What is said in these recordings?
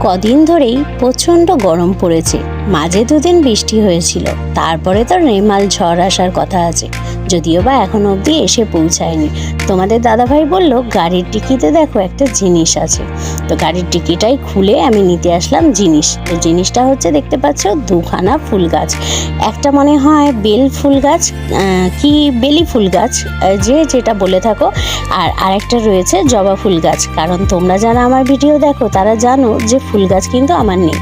কদিন ধরেই প্রচণ্ড গরম পড়েছে। মাঝে দুদিন বৃষ্টি হয়েছিল। তারপরে তো রেমাল ঝড় আসার কথা আছে। যদিও বা এখনও অবধি এসে পৌঁছায়নি। তোমাদের দাদাভাই বলল, গাড়ির টিকিতে দেখো একটা জিনিস আছে। তো গাড়ির টিকিটাই খুলে আমি নিতে আসলাম জিনিস। তো জিনিসটা হচ্ছে দেখতে পাচ্ছ, দুখানা ফুল গাছ। একটা মনে হয় বেল ফুল গাছ কি বেলি ফুল গাছ যে যেটা বলে থাকো। আর আরেকটা রয়েছে জবা ফুল গাছ। কারণ তোমরা যারা আমার ভিডিও দেখো, তারা জানো যে ফুল গাছ কিন্তু আমার নেই।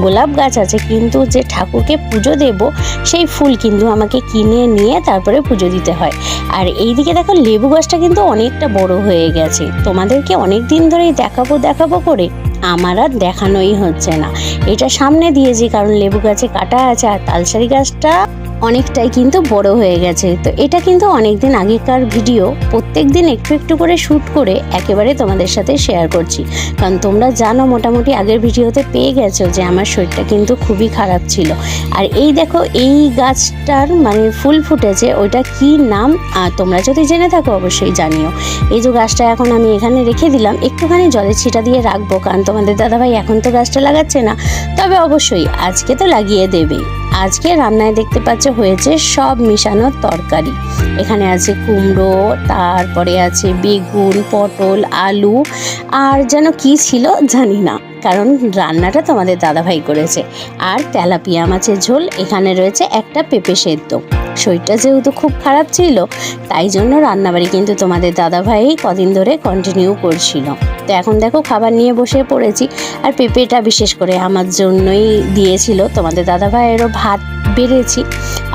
গোলাপ গাছ আছে, কিন্তু যে ঠাকুরকে পুজো দেব, সেই ফুল কিন্তু আমাকে কিনে নিয়ে তারপরে পুজো দিতে হয়। আর এই দিকে দেখো, লেবু গাছটা কিন্তু অনেকটা বড় হয়ে গেছে। তোমাদেরকে অনেক দিন ধরেই দেখাবো দেখাবো করে আমার আর দেখানোই হচ্ছে না। এটা সামনে দিয়েছি, কারণ লেবু গাছে কাটা আছে, আর তালসারি গাছটা অনেকটাই কিন্তু বড় হয়ে গেছে। তো এটা কিন্তু অনেক দিন আগেকার ভিডিও। প্রত্যেক দিন একটু একটু করে শ্যুট করে একেবারে তোমাদের সাথে শেয়ার করছি। কারণ তোমরা জানো মোটামুটি আগের ভিডিওতে পেয়ে গেছো যে আমার শরীরটা কিন্তু খুবই খারাপ ছিল। আর এই দেখো, এই গাছটার মানে ফুল ফুটেছে, ওইটা কি নাম? আর তোমরা যদি জেনে থাকো, অবশ্যই জানিও। এই যে গাছটা এখন আমি এখানে রেখে দিলাম, একটুখানি জলের ছিটা দিয়ে রাখব, কারণ তোমাদের দাদাভাই এখন তো গাছটা লাগাচ্ছে না। তবে অবশ্যই আজকে তো লাগিয়ে দেবেই। আজকে রান্নায় দেখতে পাচ্ছ হয়েছে সব মিশানো তরকারি। এখানে আছে কুমড়ো, তারপরে আছে বেগুন, পটল, আলু, আর যেন কি ছিল জানি না। কারণ রান্নাটা তোমাদের দাদাভাই করেছে। আর তেলাপিয়া মাছের ঝোল, এখানে রয়েছে একটা পেঁপে সেদ্ধ। শরীরটা যেহেতু খুব খারাপ ছিল, তাই জন্য রান্নাবাড়ি কিন্তু তোমাদের দাদাভাই কদিন ধরে কন্টিনিউ করছিল। তো এখন দেখো খাবার নিয়ে বসে পড়েছি। আর পেঁপেটা বিশেষ করে আমার জন্যই দিয়েছিল তোমাদের দাদাভাইয়েরও ভাত। বেড়েছি।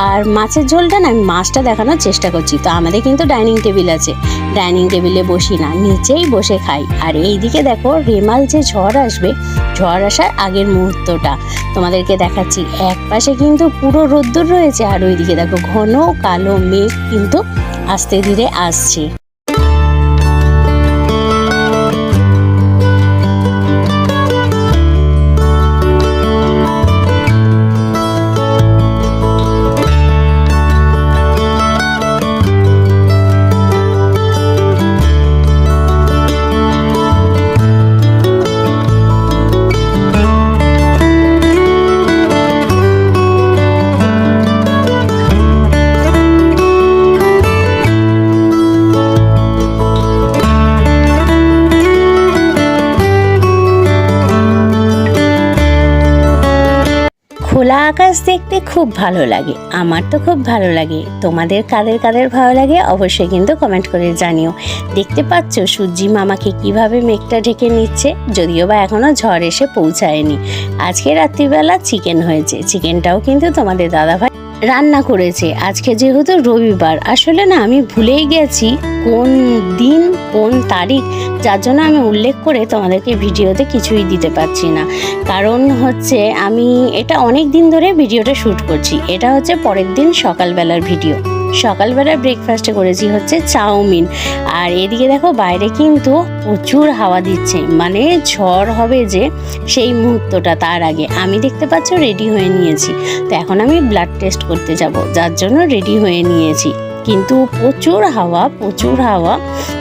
আর মাছের ঝোলটা না আমি মাছটা দেখানোর চেষ্টা করছি। তো আমাদের কিন্তু ডাইনিং টেবিল আছে। ডাইনিং টেবিলে বসি না, নিচেই বসে খাই। আর এই দিকে দেখো রেমাল যে ঝড় আসবে, ঝড় আসার আগের মুহূর্তটা। তোমাদেরকে দেখাচ্ছি। এক পাশে কিন্তু পুরো রোদ্দুর রয়েছে, আর ওইদিকে দেখো ঘন কালো মেঘ কিন্তু আস্তে ধীরে আসছে। আকাশ দেখতে খুব ভালো লাগে। আমার তো খুব ভালো লাগে। তোমাদের কাদের কাদের ভালো লাগে অবশ্যই কিন্তু কমেন্ট করে জানিও। দেখতে পাচ্ছ সূর্যি মামাকে কীভাবে মেঘটা ঢেকে নিচ্ছে? যদিও বা এখনও ঝড় এসে পৌঁছায়নি। আজকে রাত্রিবেলা চিকেন হয়েছে। চিকেনটাও কিন্তু তোমাদের দাদাভাই রান্না করেছে। আজকে যেহেতু রবিবার, আসলে না আমি ভুলেই গেছি কোন দিন, কোন তারিখ, যার জন্য আমি উল্লেখ করে তোমাদেরকে ভিডিওতে কিছুই দিতে পারছি না। কারণ হচ্ছে আমি এটা অনেক দিন ধরে ভিডিওটা শ্যুট করছি। এটা হচ্ছে পরের দিন সকালবেলার ভিডিও। সকালবেলার ব্রেকফাস্টে করেছি হচ্ছে চাউমিন। আর এদিকে দেখো বাইরে কিন্তু প্রচুর হাওয়া দিচ্ছে। মানে ঝড় হবে যে সেই মুহূর্তটা তার আগে। আমি দেখতে পাচ্ছ রেডি হয়ে নিয়েছি। তো এখন আমি ব্লাড টেস্ট করতে যাব। যার জন্য রেডি হয়ে নিয়েছি। কিন্তু প্রচুর হাওয়া প্রচুর হাওয়া।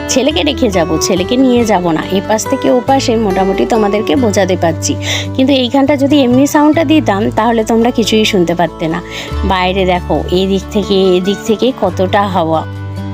ছেলেকে রেখে যাব, ছেলেকে নিয়ে যাব না। এ পাশ থেকে ও পাশে মোটামুটি তোমাদেরকে বোঝাতে পারছি। কিন্তু এইখানটা যদি এমনি সাউন্ডটা দিতাম, তাহলে তোমরা কিছুই শুনতে পারতে না। বাইরে দেখো এই দিক থেকে, এদিক থেকে কতটা হাওয়া।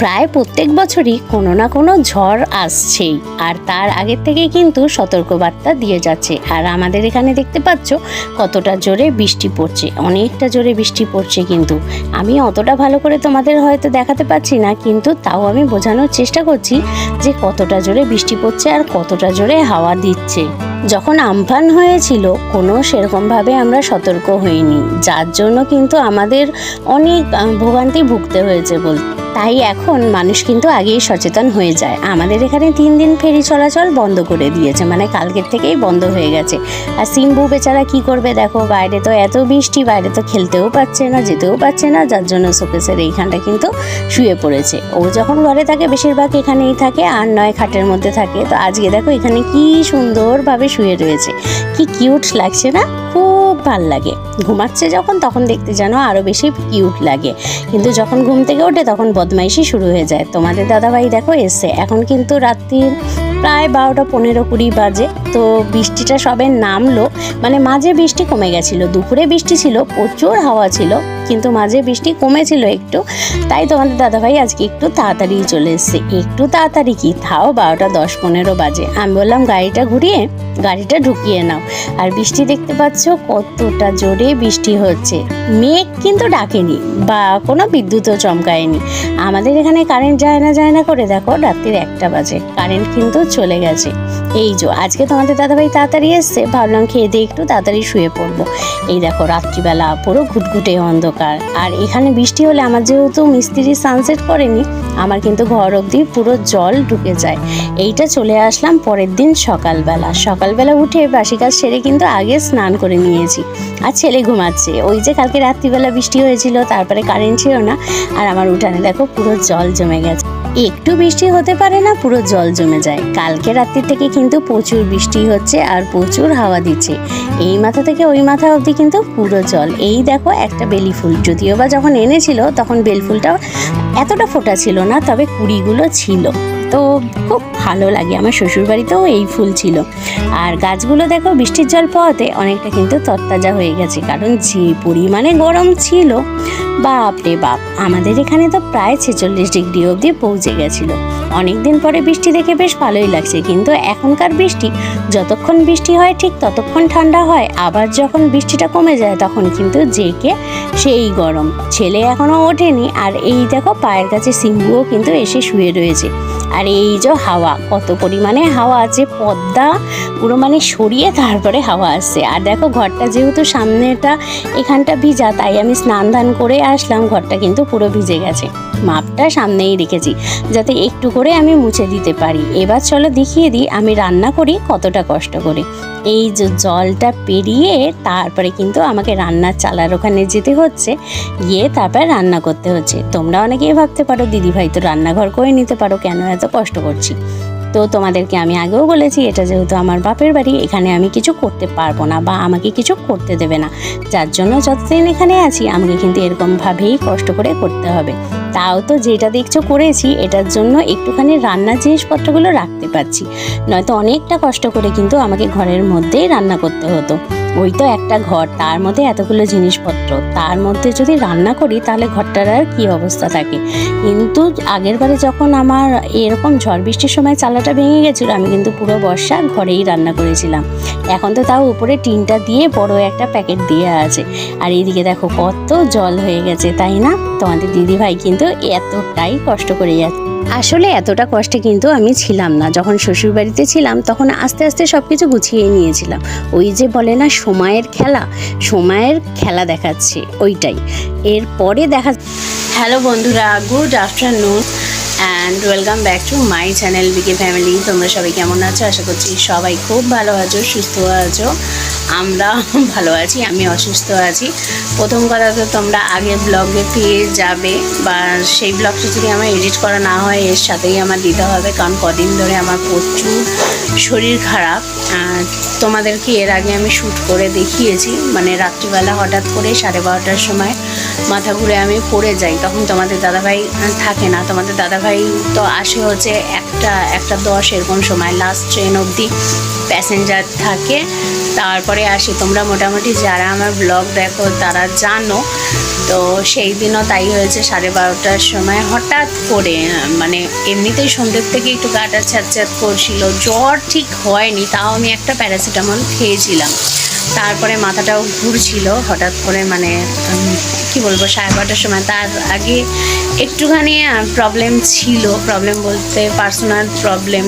প্রায় প্রত্যেক বছরই কোনো না কোনো ঝড় আসছেই। আর তার আগের থেকেই কিন্তু সতর্কবার্তা দিয়ে যাচ্ছে। আর আমাদের এখানে দেখতে পাচ্ছ, কতটা জোরে বৃষ্টি পড়ছে। অনেকটা জোরে বৃষ্টি পড়ছে কিন্তু। আমি অতটা ভালো করে তোমাদের হয়তো দেখাতে পারছি না, কিন্তু তাও আমি বোঝানোর চেষ্টা করছি যে কতটা জোরে বৃষ্টি পড়ছে আর কতটা জোরে হাওয়া দিচ্ছে। যখন আমফান হয়েছিল, কোনো সেরকমভাবে আমরা সতর্ক হইনি। যার জন্য কিন্তু আমাদের অনেক ভোগান্তি ভুগতে হয়েছে বল। তাই এখন মানুষ কিন্তু আগেই সচেতন হয়ে যায়। আমাদের এখানে তিন দিন ফেরি চলাচল বন্ধ করে দিয়েছে। মানে কালকের থেকেই বন্ধ হয়ে গেছে। আর সিম্বু বেচারা কি করবে দেখো? বাইরে তো এত বৃষ্টি, বাইরে তো খেলতেও পারছে না, যেতেও পারছে না। যার জন্য শোকেসের এইখানটা কিন্তু শুয়ে পড়েছে। ও যখন ঘরে থাকে, বেশিরভাগ এখানেই থাকে, আর নয় খাটের মধ্যে থাকে। তো আজকে দেখো এখানে কি সুন্দরভাবে শুয়ে রয়েছে। কি কিউট লাগছে না? খুব ভালো লাগে। ঘুমাচ্ছে যখন, তখন দেখতে যেন আরও বেশি কিউট লাগে। কিন্তু যখন ঘুম থেকে ওঠে, তখন বদমাইশি শুরু হয়ে যায়। তোমাদের দাদাভাই দেখো এসছে। এখন কিন্তু রাত্রির প্রায় বারোটা পনেরো কুড়ি বাজে। তো বৃষ্টিটা সবে নামলো। মানে মাঝে বৃষ্টি কমে গেছিল। দুপুরে বৃষ্টি ছিল, প্রচুর হাওয়া ছিল। কিন্তু মাঝে বৃষ্টি কমেছিল একটু। তাই তোমাদের দাদাভাই আজকে একটু তাড়াতাড়ি চলে এসছে। একটু তাড়াতাড়ি কি? তাও বারোটা দশ পনেরো বাজে। আমি বললাম, গাড়িটা ঘুরিয়ে, গাড়িটা ঢুকিয়ে নাও। আর বৃষ্টি দেখতে পাচ্ছ কতটা জোরে বৃষ্টি হচ্ছে। মেঘ কিন্তু ডাকেনি বা কোনো বিদ্যুৎও চমকায়নি। আমাদের এখানে কারেন্ট যায় না যায় না করে দেখো রাত্রির একটা বাজে। কারেন্ট কিন্তু চলে গেছে। এই যে, আজকে তোমাদের দাদাভাই তাড়াতাড়ি এসছে। ভাবলাম খেয়ে দিয়ে একটু তাড়াতাড়ি শুয়ে পড়ব। এই দেখো, রাত্রিবেলা পুরো ঘুটঘুটে অন্ধকার। আর এখানে বৃষ্টি হলে আমার যেহেতু মিস্ত্রি সানসেট করেনি, আমার কিন্তু ঘর অবধি পুরো জল ঢুকে যায়। এইটা চলে আসলাম পরের দিন সকালবেলা। সকালবেলা উঠে বাসি কাজ সেরে কিন্তু আগে স্নান করে নিয়েছি। আর ছেলে ঘুমাচ্ছে। ওই যে কালকে রাত্রিবেলা বৃষ্টি হয়েছিল, তারপরে কারেন্ট ছিল না, আর আমার উঠানে দেখো পুরো জল জমে গেছে। একটু বৃষ্টি হতে পারে না, পুরো জল জমে যায়। কালকে রাত্রি থেকে কিন্তু প্রচুর বৃষ্টি হচ্ছে আর প্রচুর হাওয়া দিচ্ছে। এই মাথা থেকে ওই মাথা অবধি কিন্তু পুরো জল। এই দেখো একটা বেলি ফুল। যদিও বা যখন এনেছিল, তখন বেলফুলটা এতটা ফোটা ছিল না, তবে কুড়িগুলো ছিল। তো খুব ভালো লাগে। আমার শ্বশুরবাড়িতেও এই ফুল ছিল। আর গাছগুলো দেখো বৃষ্টির জল পাওয়াতে অনেকটা কিন্তু তরতাজা হয়ে গেছে। কারণ যে পরিমাণে গরম ছিল, বাপ রে বাপ, আমাদের এখানে তো প্রায় ছেচল্লিশ ডিগ্রি অবধি পৌঁছে গেছিল। অনেক দিন পরে বৃষ্টি দেখে বেশ ভালোই লাগছে। কিন্তু এখনকার বৃষ্টি, যতক্ষণ বৃষ্টি হয় ঠিক ততক্ষণ ঠান্ডা হয়, আবার যখন বৃষ্টিটা কমে যায় তখন কিন্তু জেকে সেই গরম। ছেলে এখনও ওঠেনি, আর এই দেখো পায়ের কাছে সিম্বুও কিন্তু এসে শুয়ে রয়েছে। আর এই যে হাওয়া, কত পরিমাণে হাওয়া আছে, পদ্মা পুরো মানে সরিয়ে তারপরে হাওয়া আসছে আর দেখো ঘরটা যেহেতু সামনেটা এখানটা ভিজা, তাই আমি স্নান ধান করে আসলাম, ঘরটা কিন্তু পুরো ভিজে গেছে। মাপটা সামনেই রেখেছি, যাতে একটু করে আমি মুছে দিতে পারি। এবার চলো দেখিয়ে দিই, আমি রান্না করি কতটা কষ্ট করে। এই যে জলটা পেরিয়ে তারপরে কিন্তু আমাকে রান্নার চালার ওখানে যেতে হচ্ছে। গিয়ে তারপর রান্না করতে হচ্ছে। তোমরা অনেকেই ভাবতে পারো দিদি ভাই তো রান্নাঘর করে নিতে পারো, কেন এত কষ্ট করছি? তো তোমাদেরকে আমি আগেও বলেছি, এটা যেহেতু আমার বাপের বাড়ি, এখানে আমি কিছু করতে পারব না বা আমাকে কিছু করতে দেবে না। যার জন্য যতদিন এখানে আছি, আমাকে কিন্তু এরকমভাবেই কষ্ট করে করতে হবে। তাও তো যেটা দেখছ করেছি, এটার জন্য একটুখানি রান্নার জিনিসপত্রগুলো রাখতে পারছি। নয়তো অনেকটা কষ্ট করে কিন্তু আমাকে ঘরের মধ্যেই রান্না করতে হতো। ওই তো একটা ঘর, তার মধ্যে এতগুলো জিনিসপত্র। তার মধ্যে যদি রান্না করি, তাহলে ঘরটার আর কী অবস্থা থাকে? কিন্তু আগের বারে যখন আমার এরকম ঝড় বৃষ্টির সময় চালাটা ভেঙে গেছিল, আমি কিন্তু পুরো বর্ষা ঘরেই রান্না করেছিলাম। এখন তো তাও উপরে টিনটা দিয়ে বড় একটা প্যাকেট দিয়ে আছে। আর এইদিকে দেখো কত জল হয়ে গেছে, তাই না? তোমাদের দিদিভাই কিন্তু এতটাই কষ্ট করে যাচ্ছে। আসলে এতটা কষ্টে কিন্তু আমি ছিলাম না। যখন শ্বশুরবাড়িতে ছিলাম, তখন আস্তে আস্তে সব কিছু গুছিয়ে নিয়েছিলাম। ওই যে বলে না, সময়ের খেলা সময়ের খেলা দেখাচ্ছে, ওইটাই। এরপরে দেখা হ্যালো বন্ধুরা, good afternoon and welcome back to my channel BK family তোমরা সবাই কেমন আছো? আশা করছি সবাই খুব ভালো আছো, সুস্থ আছো। আমরা ভালো আছি, আমি অসুস্থ আছি। প্রথম কথা তো তোমরা আগে ব্লগে পেয়ে যাবে বা সেই ব্লগটা যদি আমার এডিট করা না হয়, এর সাথেই আমার দিতে হবে, কারণ কদিন ধরে আমার প্রচুর শরীর খারাপ। তোমাদেরকে এর আগে আমি শ্যুট করে দেখিয়েছি মানে রাত্রিবেলা হঠাৎ করে সাড়ে বারোটার সময় মাথা ঘুরে আমি পড়ে যাই। তখন তোমাদের দাদাভাই থাকে না। তোমাদের দাদাভাই তো আসে হচ্ছে একটা একটা দশ এরকম সময়। লাস্ট ট্রেন অবধি প্যাসেঞ্জার থাকে। তারপরে আসি। তোমরা মোটামুটি যারা আমার ব্লগ দেখো, তারা জানো। তো সেই দিনও তাই হয়েছে, সাড়ে বারোটার সময় হঠাৎ করে মানে এমনিতেই সন্ধ্যের থেকে একটু গাটা ছ্যাঁত করছিল। জ্বর ঠিক হয়নি, তাও আমি একটা প্যারাসিটামল খেয়েছিলাম। তারপরে মাথাটাও ঘুরছিল হঠাৎ করে মানে কি বলব, সাড়ে বারোটার সময়। তার আগে একটুখানি প্রবলেম ছিল। প্রবলেম বলতে পার্সোনাল প্রবলেম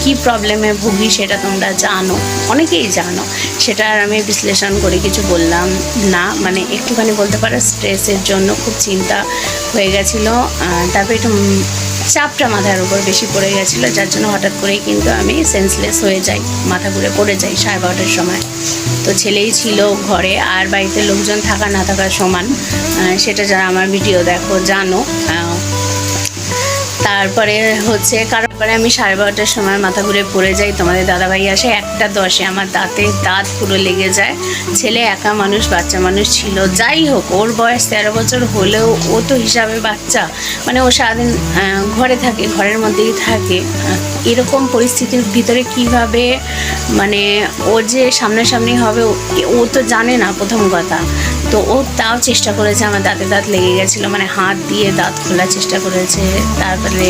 কি প্রবলেমে ভুগি সেটা তোমরা জানো? অনেকেই জানো। সেটা আর আমি বিশ্লেষণ করে কিছু বললাম না। মানে একটুখানি বলতে পারো স্ট্রেসের জন্য খুব চিন্তা হয়ে গেছিল। তারপরে একটু চাপটা মাথার উপর বেশি পড়ে গেছিল, যার জন্য হঠাৎ করেই কিন্তু আমি সেন্সলেস হয়ে যাই, মাথা ঘুরে পড়ে যাই সাড়ে বারোটার সময়। তো ছেলেই ছিল ঘরে, আর বাড়িতে লোকজন থাকা না থাকা সমান। সেটা যারা আমার ভিডিও দেখো, জানো। তারপরে হচ্ছে কারণ পরে আমি সাড়ে বারোটার সময় মাথা ঘুরে পড়ে যাই। তোমাদের দাদাভাই আসে, একটা দশে আমার দাঁতে দাঁত পুরো লেগে যায়। ছেলে একা মানুষ, বাচ্চা মানুষ ছিল। যাই হোক, ওর বয়স তেরো বছর হলেও ও তো হিসাবে বাচ্চা। মানে ও সারাদিন ঘরে থাকে, ঘরের মধ্যেই থাকে। এরকম পরিস্থিতির ভিতরে কীভাবে মানে ও যে সামনাসামনি হবে ও- ও তো জানে না প্রথম কথা। তো ও তাও চেষ্টা করেছে, আমার দাঁতে দাঁত লেগে গেছিল মানে হাত দিয়ে দাঁত খোলার চেষ্টা করেছে। তারপরে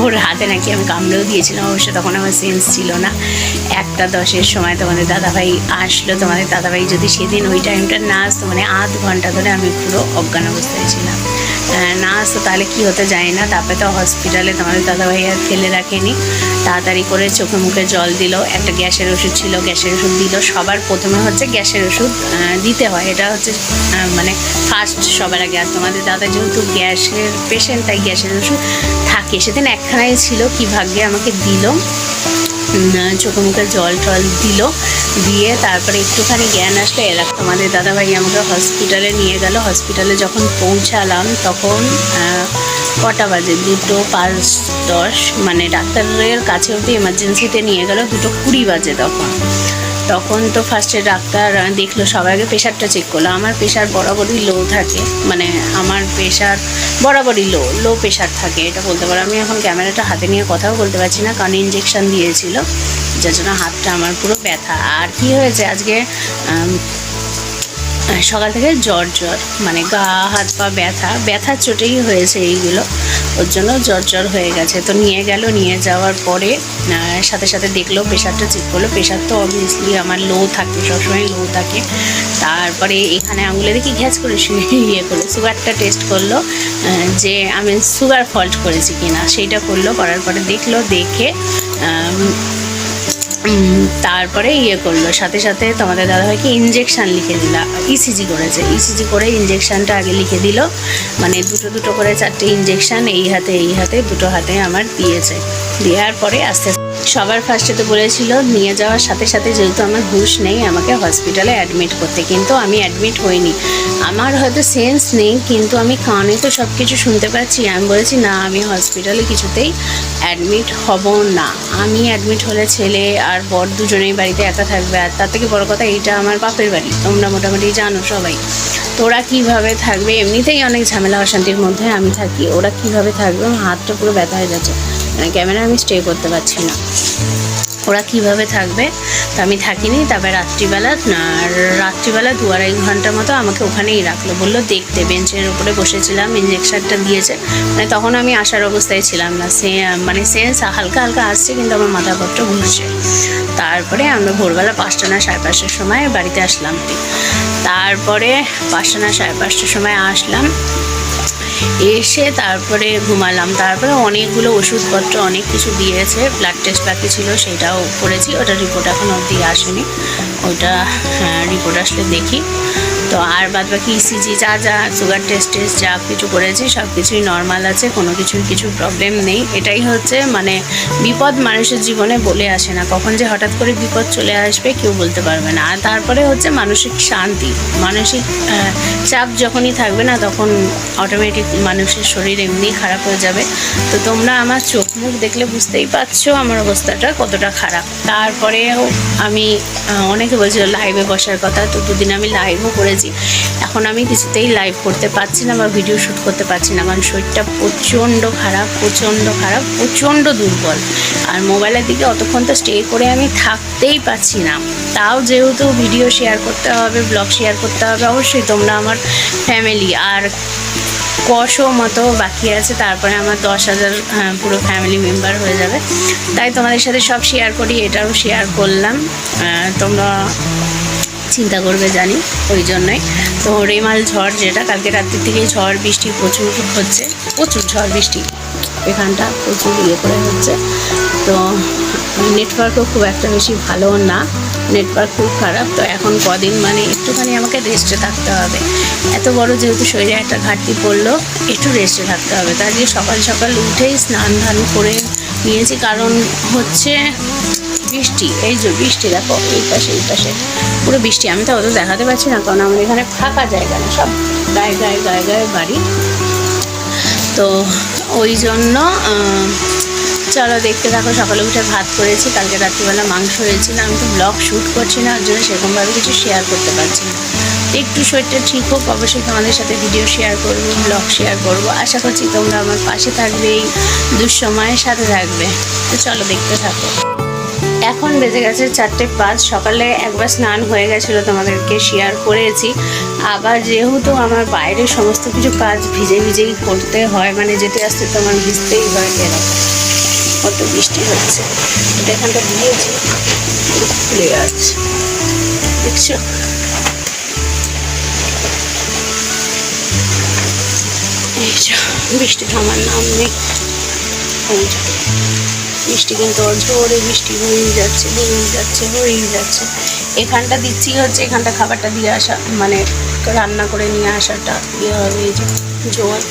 ওর হাতে নাকি আমি কামড়েও দিয়েছিলাম, অবশ্য তখন আমার সেন্স ছিল না। একটা দশের সময় তোমাদের দাদাভাই আসলো, তোমাদের দাদাভাই যদি সেদিন ওই টাইমটা না আসতো মানে আধ ঘণ্টা ধরে আমি পুরো অজ্ঞান অবস্থায় ছিলাম। না আসতো তাহলে কী হতে যায় না? তারপরে তো হসপিটালে তোমাদের দাদাভাই আর ফেলে রাখেনি। তাড়াতাড়ি করে চোখে মুখে জল দিল, একটা গ্যাসের ওষুধ ছিল, গ্যাসের ওষুধ দিল। সবার প্রথমে হচ্ছে গ্যাসের ওষুধ দিতে হয়। এটা হচ্ছে মানে ফার্স্ট সবার আগে। আর তোমাদের দাদা যেহেতু গ্যাসের পেশেন্ট তাই গ্যাসের ওষুধ থাকে। সেদিন একখানাই ছিল, কি ভাগ্যে আমাকে দিল। চোখে মুখে জল টল দিল, দিয়ে তারপরে একটুখানি জ্ঞান আসলে এরা আমাদের দাদাভাই আমাকে হসপিটালে নিয়ে গেল। হসপিটালে যখন পৌঁছালাম, তখন কটা বাজে? দুটো পাঁচ দশ মানে ডাক্তারের কাছে অব্দি এমার্জেন্সিতে নিয়ে গেল, দুটো কুড়ি বাজে তখন। তখন তো ফার্স্টে ডাক্তার দেখল আগে প্রেশারটা চেক করল। আমার প্রেশার বরাবরই লো থাকে। মানে আমার প্রেশার বরাবরই লো লো প্রেশার থাকে, এটা বলতে পারো। আমি এখন ক্যামেরাটা হাতে নিয়ে কথাও বলতে পারছি না, কারণ ইঞ্জেকশন দিয়েছিল। যার জন্য হাতটা আমার পুরো ব্যথা। আর কি হয়েছে, আজকে সকাল থেকে জ্বর জ্বর মানে গা হাত পা ব্যথা, ব্যথার চোটেই হয়েছে এইগুলো। ওর জন্য জ্বর জ্বর হয়ে গেছে। তো নিয়ে গেল, নিয়ে যাওয়ার পরে সাথে সাথে দেখল, প্রেশারটা চেক করল। প্রেশার তো অবভিয়াসলি আমার লো থাকে, সবসময় লো থাকে। তারপরে এখানে আঙুলে দেখি ঘ্যাচ করে ইয়ে করল, সুগারটা টেস্ট করল যে আমি সুগার ফল্ট করেছি কিনা। সেইটা করল, করার পরে দেখল, দেখে তারপরে ইয়ে করল। সাথে সাথে তোমাদের দাদাভাইকে ইঞ্জেকশন লিখে দিল ইসিজি করেছে। ইসিজি করে ইঞ্জেকশনটা আগে লিখে দিল। মানে দুটো দুটো করে চারটে ইঞ্জেকশন এই হাতে এই হাতে দুটো হাতে আমার দিয়েছে। দেওয়ার পরে আস্তে সবার ফার্স্টে তো বলেছিল, নিয়ে যাওয়ার সাথে সাথে যেহেতু আমার হুঁশ নেই, আমাকে হসপিটালে অ্যাডমিট করতে। কিন্তু আমি অ্যাডমিট হইনি। আমার হয়তো সেন্স নেই, কিন্তু আমি কানে তো সব কিছু শুনতে পাচ্ছি। আমি বলেছি, না, আমি হসপিটালে কিছুতেই অ্যাডমিট হব না। আমি অ্যাডমিট হলে ছেলে আর বর দুজনেই বাড়িতে একা থাকবে। আর তার থেকে বড় কথা, এইটা আমার বাপের বাড়ি। তোমরা মোটামুটি জানো সবাই। তোরা কীভাবে থাকবে? এমনিতেই অনেক ঝামেলা, অশান্তির মধ্যে আমি থাকি। ওরা কীভাবে থাকবে? আমার হাতটা পুরো ব্যথা হয়ে যাচ্ছে। মানে ক্যামেরা আমি স্টে করতে পারছি না। ওরা কীভাবে থাকবে? তো আমি থাকিনি তারপরে রাত্রিবেলা রাত্রিবেলা দু আড়াই ঘণ্টার মতো আমাকে ওখানেই রাখল। বলল দেখতে বেঞ্চের উপরে বসেছিলাম ইঞ্জেকশনটা দিয়েছে। মানে তখন আমি আসার অবস্থায় ছিলাম না। সে মানে সেন্স হালকা হালকা আসছে, কিন্তু আমার মাথাপত্র ঘুরছে। তারপরে আমরা ভোরবেলা পাঁচটা না সাড়ে পাঁচটার সময় বাড়িতে আসলাম। তারপরে পাঁচটা না সাড়ে পাঁচটার সময় আসলাম। এসে তারপরে ঘুমালাম। তারপরে অনেকগুলো ওষুধপত্র, অনেক কিছু দিয়েছে। ব্লাড টেস্ট বাকি ছিল, সেটাও করেছি। ওটা রিপোর্ট এখন অবধি আসেনি। ওটা রিপোর্ট আসলে দেখি। তো আর বাদ বাকি ইসিজি যা যা সুগার টেস্ট টেস্ট যা কিছু করেছি, সব কিছুই নর্মাল আছে, কোনো কিছুর কিছু প্রবলেম নেই। এটাই হচ্ছে মানে বিপদ মানুষের জীবনে বলে আসে না। কখন যে হঠাৎ করে বিপদ চলে আসবে কেউ বলতে পারবে না। আর তারপরে হচ্ছে মানসিক শান্তি। মানসিক চাপ যখনই থাকবে না তখন অটোমেটিক মানুষের শরীর এমনি খারাপ হয়ে যাবে। তো তোমরা আমার চোখ মুখ দেখলে বুঝতেই পারছ আমার অবস্থাটা কতটা খারাপ। তারপরেও আমি অনেকে বলছিল লাইভে বসার কথা। তো দুদিন আমি লাইভও করেছি। এখন আমি কিছুতেই লাইভ করতে পারছি না বা ভিডিও শ্যুট করতে পারছি না। কারণ শরীরটা প্রচণ্ড খারাপ প্রচণ্ড খারাপ, প্রচণ্ড দুর্বল। আর মোবাইলের দিকে অতক্ষণ তো স্টে করে আমি থাকতেই পারছি না। তাও যেহেতু ভিডিও শেয়ার করতে হবে ব্লগ শেয়ার করতে হবে, অবশ্যই তোমরা আমার ফ্যামিলি আর কশো মতো বাকি আছে। তারপরে আমার দশ হাজার পুরো ফ্যামিলি মেম্বার হয়ে যাবে। তাই তোমাদের সাথে সব শেয়ার করি, এটাও শেয়ার করলাম। তোমরা চিন্তা করবে জানি, ওই জন্যই। তো রেমাল ঝড় যেটা, কালকে রাত্রির থেকেই ঝড়, বৃষ্টি প্রচুর হচ্ছে, প্রচুর ঝড়, বৃষ্টি। এখানটা প্রচুর ইয়ে করে হচ্ছে। তো নেটওয়ার্কও খুব একটা বেশি ভালো না নেটওয়ার্ক খুব খারাপ। তো এখন কদিন মানে একটুখানি আমাকে রেস্টে থাকতে হবে। এত বড় যেহেতু শরীরে একটা ঘাটতি পড়ল, একটু রেস্টে থাকতে হবে। তাই দিয়ে সকাল সকাল উঠেই স্নান ধান করে নিয়েছি, কারণ হচ্ছে বৃষ্টি। এই যে বৃষ্টি, দেখো, এই পাশে এই পাশে। পুরো বৃষ্টি, আমি তো অত দেখাতে পারছি না, কারণ আমাদের এখানে ফাঁকা জায়গা না, সব গায়ে গায়ে গায়ে গায়ে বাড়ি। তো ওই জন্য চলো দেখতে থাকো, সকালে উঠে ভাত করেছি, কালকে রাত্রিবেলা মাংস হয়েছিল আমি তো ব্লগ শ্যুট করছি না, ওর জন্য সেরকমভাবে কিছু শেয়ার করতে পারছি না। একটু শরীরটা ঠিক হোক, অবশ্যই তোমাদের সাথে ভিডিও শেয়ার করব ব্লগ শেয়ার করব। আশা করছি তোমরা আমার পাশে থাকবে এই দুঃসময়ের সাথে থাকবে। তো চলো দেখতে থাকো। এখন বেজে গেছে চারটে পাঁচ। সকালে একবার স্নান হয়ে গেছিল তোমাদেরকে শেয়ার করেছি। আবার যেহেতু আমার বাইরে সমস্ত কিছু কাজ ভিজে ভিজেই করতে হয় মানে যেতে আসতে তো আমার ভিজতেই হয় এরকম। কত বৃষ্টি হচ্ছে। এখানটা পুরো খুলে যাচ্ছে। দেখছ? বৃষ্টি থামার নাম নেই বৃষ্টি কিন্তু জোরে বৃষ্টি হয়েই যাচ্ছে হয়েই যাচ্ছে হয়েই যাচ্ছে। এখানটা দিচ্ছি হচ্ছে এখানটা খাবারটা দিয়ে আসা মানে রান্না করে নিয়ে আসাটা ইয়ে হবে এই যে জোয়ার।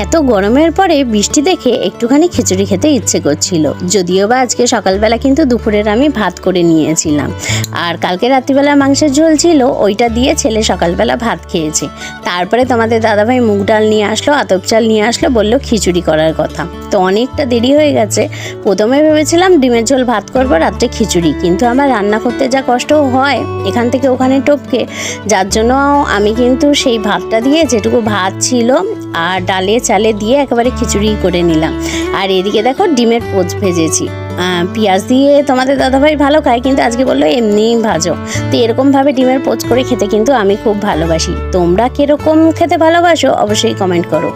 এত গরমের পরে বৃষ্টি দেখে একটুখানি খিচুড়ি খেতে ইচ্ছে করছিল। যদিও বা আজকে সকালবেলা কিন্তু দুপুরের আমি ভাত করে নিয়েছিলাম। আর কালকে রাত্রিবেলা মাংসের ঝোল ছিল, ওইটা দিয়ে ছেলে সকালবেলা ভাত খেয়েছে। তারপরে তোমাদের দাদাভাই মুগ ডাল নিয়ে আসলো, আতপ চাল নিয়ে আসলো, বলল খিচুড়ি করার কথা। তো অনেকটা দেরি হয়ে গেছে। প্রথমে ভেবেছিলাম ডিমের ঝোল ভাত করব রাত্রে খিচুড়ি, কিন্তু আমার রান্না করতে যা কষ্ট হয় এখান থেকে ওখানে টপকে, যার জন্য আমি কিন্তু সেই ভাতটা দিয়ে যেটুকু ভাত ছিল আর ডালে চালে দিয়ে একেবারে খিচুড়ি করে নিলাম। আর এদিকে দেখো ডিমের পোচ ভেজেছি। পেঁয়াজ দিয়ে তোমাদের দাদাভাই ভালো খায়, কিন্তু আজকে বলল এমনিই ভাজো। তো এরকমভাবে ডিমের পোচ করে খেতে কিন্তু আমি খুব ভালোবাসি। তোমরা কীরকম খেতে ভালোবাসো অবশ্যই কমেন্ট করো।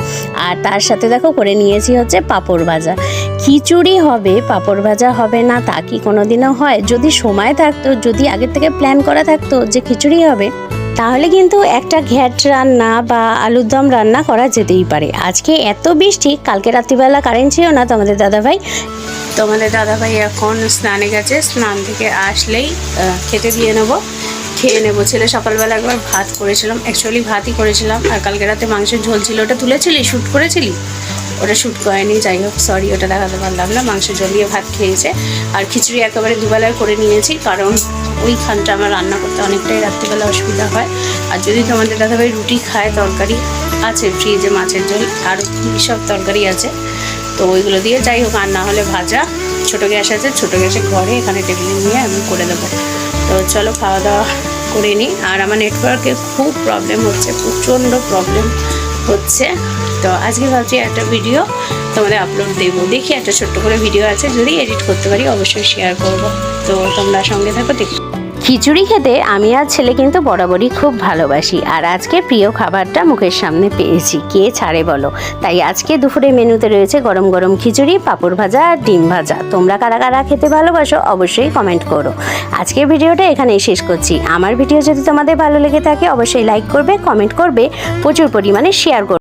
আর তার সাথে দেখো করে নিয়েছি হচ্ছে পাঁপড় ভাজা। খিচুড়ি হবে, পাঁপড় ভাজা হবে না, তা কি কোনোদিনও হয়? যদি সময় থাকতো, যদি আগের থেকে প্ল্যান করা থাকতো যে খিচুড়ি হবে তাহলে কিন্তু একটা ঘ্যাট রান্না বা আলুর দম রান্না করা যেতেই পারে। আজকে এত বৃষ্টি, কালকে রাত্রিবেলা কারেন্ট ছিল না তোমাদের দাদাভাই। তোমাদের দাদাভাই এখন স্নানে গেছে, স্নান থেকে আসলেই খেতে দিয়ে নেব। খেয়ে নেব। ছেলে সকালবেলা একবার ভাত করেছিলাম অ্যাকচুয়ালি ভাতই করেছিলাম। আর কালকে রাতে মাংসের ঝোল ছিল। ওটা তুলেছিলি? শ্যুট করেছিলি? ওটা শ্যুট করেনি, যাই হোক সরি ওটা দেখাতে পারলাম না। মাংস জল দিয়ে ভাত খেয়েছে। আর খিচুড়ি একেবারে দুবেলায় করে নিয়েছি, কারণ ওইখানটা আমার রান্না করতে অনেকটাই রাত্রিবেলা অসুবিধা হয়। আর যদি তোমাদের দাদাভাই রুটি খায় তরকারি, আছে ফ্রিজে মাছের ঝোল আর সব তরকারি আছে, তো ওইগুলো দিয়ে যাই হোক, আর না হলে ভাজা, ছোটো গ্যাস আছে, ছোটো গ্যাসে ঘরে এখানে টেবিলে নিয়ে আমি করে দেবো। তো চলো খাওয়া দাওয়া করে নিই। আর আমার নেটওয়ার্কে খুব প্রবলেম হচ্ছে, প্রচণ্ড প্রবলেম হচ্ছে। তো আজকে ভাবছি একটা ভিডিও তোমাদের আপলোড দেবো। দেখি একটা ছোট্ট করে ভিডিও আছে, যদি এডিট করতে পারি অবশ্যই শেয়ার করব। তো তোমরা সঙ্গে থাকো, দেখি খিচুড়ি খেতে আমি আর ছেলে কিন্তু বরাবরই খুব ভালোবাসি। আর আজকে প্রিয় খাবারটা মুখের সামনে পেয়েছি। কে ছাড়ে বলো? তাই আজকে দুপুরে মেনুতে রয়েছে গরম গরম খিচুড়ি, পাঁপড় ভাজা আর ডিম ভাজা। তোমরা কারা কারা খেতে ভালোবাসো অবশ্যই কমেন্ট করো। আজকের ভিডিওটা এখানেই শেষ করছি। আমার ভিডিও যদি তোমাদের ভালো লেগে থাকে, অবশ্যই লাইক করবে, কমেন্ট করবে, প্রচুর পরিমাণে শেয়ার করবে।